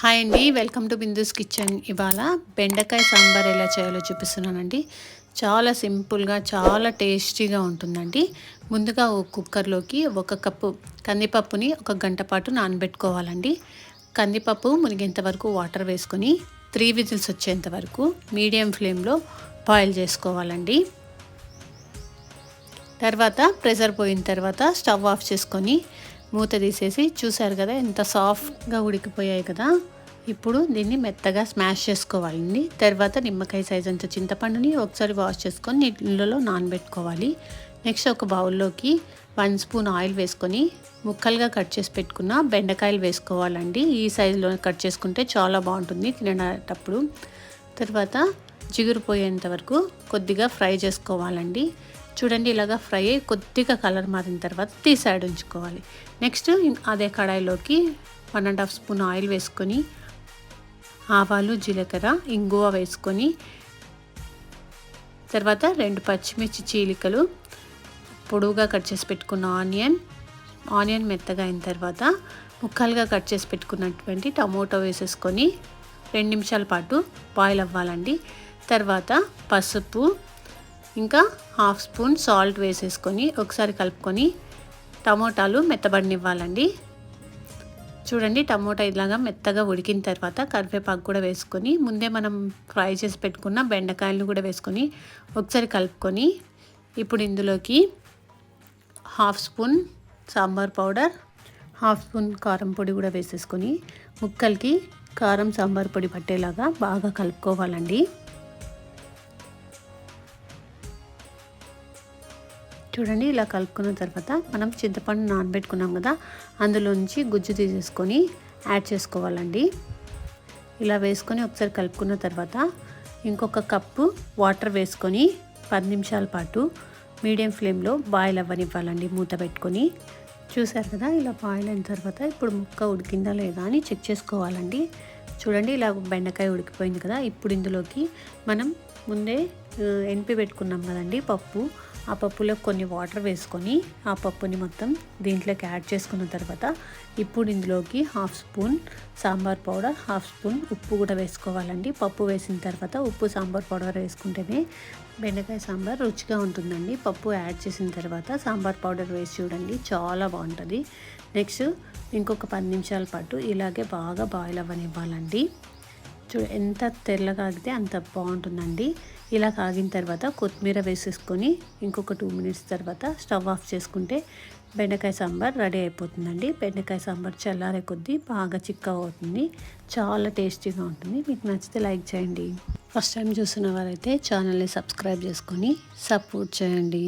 Hi అండి welcome to Bindu's kitchen. ఇవాళ బెండకాయ సాంబార్ ఎలా చేయాలో చూపిస్తున్నానండి. చాలా సింపుల్గా చాలా టేస్టీగా ఉంటుందండి. ముందుగా ఒక కుక్కర్లోకి ఒక కప్పు కందిపప్పుని ఒక గంట పాటు నానబెట్టుకోవాలండి. కందిపప్పు మునిగేంత వరకు వాటర్ వేసుకొని త్రీ విజిల్స్ వచ్చేంత వరకు మీడియం ఫ్లేమ్లో బాయిల్ చేసుకోవాలండి. తర్వాత ప్రెషర్ పోయిన తర్వాత స్టవ్ ఆఫ్ చేసుకొని మూత తీసేసి చూసారు కదా ఎంత సాఫ్ట్గా ఉడికిపోయాయి కదా. ఇప్పుడు దీన్ని మెత్తగా స్మాష్ చేసుకోవాలండి. తర్వాత నిమ్మకాయ సైజ్ అంత చింతపండుని ఒకసారి వాష్ చేసుకొని నీళ్ళలో నానబెట్టుకోవాలి. నెక్స్ట్ ఒక బౌల్లోకి వన్ స్పూన్ ఆయిల్ వేసుకొని ముక్కలుగా కట్ చేసి పెట్టుకున్న బెండకాయలు వేసుకోవాలండి. ఈ సైజులో కట్ చేసుకుంటే చాలా బాగుంటుంది తినేటప్పుడు తర్వాత జిగురు పోయేంత వరకు కొద్దిగా ఫ్రై చేసుకోవాలండి. చూడండి ఇలాగా ఫ్రై అయ్యి కొద్దిగా కలర్ మారిన తర్వాత తీసి ఉంచుకోవాలి. నెక్స్ట్ అదే కడాయిలోకి one and half spoon oil వేసుకొని ఆవాలు జీలకర్ర ఇంగువ వేసుకొని తర్వాత రెండు పచ్చిమిర్చి చీలికలు పొడువుగా కట్ చేసి పెట్టుకున్న ఆనియన్ ఆనియన్ మెత్తగా అయిన తర్వాత ముక్కలుగా కట్ చేసి పెట్టుకున్నటువంటి టమోటో వేసేసుకొని రెండు నిమిషాల పాటు బాయిల్ అవ్వాలండి. తర్వాత పసుపు ఇంకా హాఫ్ స్పూన్ సాల్ట్ వేసేసుకొని ఒకసారి కలుపుకొని టమోటాలు మెత్తబడినివ్వాలండి. చూడండి టమోటా ఇలాగా మెత్తగా ఉడికిన తర్వాత కరివేపాకు కూడా వేసుకొని ముందే మనం ఫ్రై చేసి పెట్టుకున్న బెండకాయలను కూడా వేసుకొని ఒకసారి కలుపుకొని ఇప్పుడు ఇందులోకి half spoon sambar powder half spoon కారం పొడి కూడా వేసేసుకొని ముక్కలకి కారం సాంబార్ పొడి పట్టేలాగా బాగా కలుపుకోవాలండి. చూడండి ఇలా కలుపుకున్న తర్వాత మనం చింతపండు నానబెట్టుకున్నాం కదా అందులోంచి గుజ్జు తీసేసుకొని యాడ్ చేసుకోవాలండి. ఇలా వేసుకొని ఒకసారి కలుపుకున్న తర్వాత ఇంకొక కప్పు వాటర్ వేసుకొని పది నిమిషాల పాటు మీడియం ఫ్లేమ్లో బాయిల్ అవ్వనివ్వాలండి మూత పెట్టుకొని. చూసారు కదా ఇలా బాయిల్ అయిన తర్వాత ఇప్పుడు ముక్క ఉడికిందా లేదా అని చెక్ చేసుకోవాలండి. చూడండి ఇలా బెండకాయ ఉడికిపోయింది కదా ఇప్పుడు ఇందులోకి మనం ముందే ఎనిపి పెట్టుకున్నాం కదండి పప్పు. ఆ పప్పులో కొన్ని వాటర్ వేసుకొని ఆ పప్పుని మొత్తం దీంట్లోకి యాడ్ చేసుకున్న తర్వాత ఇప్పుడు ఇందులోకి half spoon sambar powder half spoon ఉప్పు కూడా వేసుకోవాలండి. పప్పు వేసిన తర్వాత ఉప్పు సాంబార్ పౌడర్ వేసుకుంటేనే బెండకాయ సాంబార్ రుచిగా ఉంటుందండి. పప్పు యాడ్ చేసిన తర్వాత సాంబార్ పౌడర్ వేసి చూడండి చాలా బాగుంటుంది. నెక్స్ట్ ఇంకొక పది నిమిషాల పాటు ఇలాగే బాగా బాయిల్ అవ్వనివ్వాలండి. చూ ఎంత తెల్లగా ఆగితే అంత బాగుంటుందండి. ఇలా కాగిన తర్వాత కొత్తిమీర వేసేసుకొని ఇంకొక టూ మినిట్స్ తర్వాత స్టవ్ ఆఫ్ చేసుకుంటే బెండకాయ సాంబార్ రెడీ అయిపోతుందండి. బెండకాయ సాంబార్ చల్లారే కొద్దీ బాగా చిక్క అవుతుంది. చాలా టేస్టీగా ఉంటుంది. మీకు నచ్చితే లైక్ చేయండి. ఫస్ట్ టైం చూసిన వారైతే ఛానల్ని సబ్స్క్రైబ్ చేసుకొని సపోర్ట్ చేయండి.